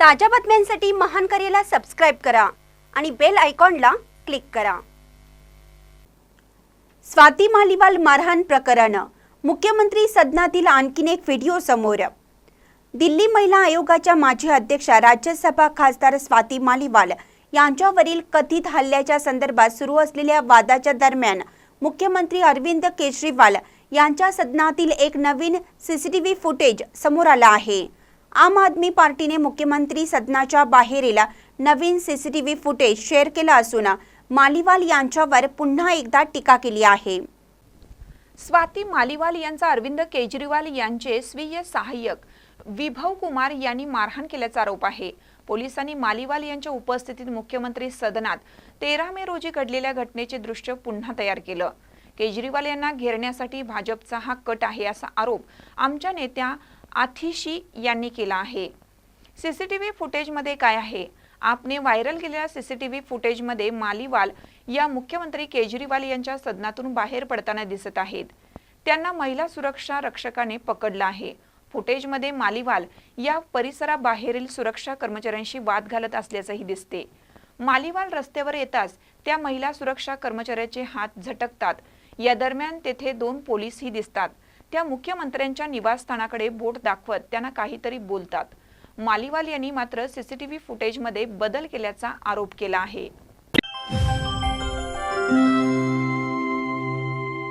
ताज्या बातम्यांसाठी महान करेला सबस्क्राईब करा आणि बेल आयकॉनला क्लिक करा. स्वाती मालिवाल मारहाण प्रकरण. मुख्यमंत्री सदनातील आणखीन एक व्हिडिओ समोर. दिल्ली महिला आयोगाच्या माजी अध्यक्षा राज्यसभा खासदार स्वाती मालिवाल यांच्यावरील कथित हल्ल्याच्या संदर्भात सुरू असलेल्या वादाच्या दरम्यान मुख्यमंत्री अरविंद केजरीवाल यांच्या सदनातील एक नवीन सीसीटीव्ही फुटेज समोर आला आहे. आम आदमी पार्टीने मुख्यमंत्री सदनाच्या बाहेरील नवीन सीसीटीव्ही फुटेज शेअर केलं असून मालिवाल यांच्यावर पुन्हा एकदा टीका केली आहे. स्वाती मालिवाल यांचा अरविंद केजरीवाल यांचे स्वीय सहाय्यक विभव कुमार यांनी मारहाण केल्याचा आरोप आहे. पोलिसांनी मालिवाल यांच्या उपस्थितीत मुख्यमंत्री सदनात तेरा मे रोजी घडलेल्या घटनेचे दृश्य पुन्हा तयार केलं. केजरीवाल यांना घेरण्यासाठी भाजपचा हा कट आहे असा आरोप आमच्या नेत्या आथिशी यांनी केला आहे. सीसीटीव्ही फुटेजमध्ये काय आहे? आपने व्हायरल केलेल्या सीसीटीव्ही फुटेजमध्ये मालीवाल या मुख्यमंत्री केजरीवाल यांच्या सदनातून बाहेर पडताना दिसत आहेत. त्यांना महिला सुरक्षा रक्षकाने पकडलं आहे. फुटेजमध्ये मालीवाल या परिसराबाहेरील सुरक्षा कर्मचाऱ्यांशी वाद घालत असल्याचंही दिसते. मालीवाल रस्त्यावर येताच त्या महिला सुरक्षा कर्मचाऱ्याचे हात झटकतात. या दरम्यान तेथे दोन पोलीसही दिसतात. त्या मुख्यमंत्र्यांच्या निवासस्थानाकडे बोट दाखवत त्यांना काहीतरी बोलतात. मालिवाल यांनी मात्र सीसीटीव्ही फुटेजमध्ये बदल केल्याचा आरोप केला आहे.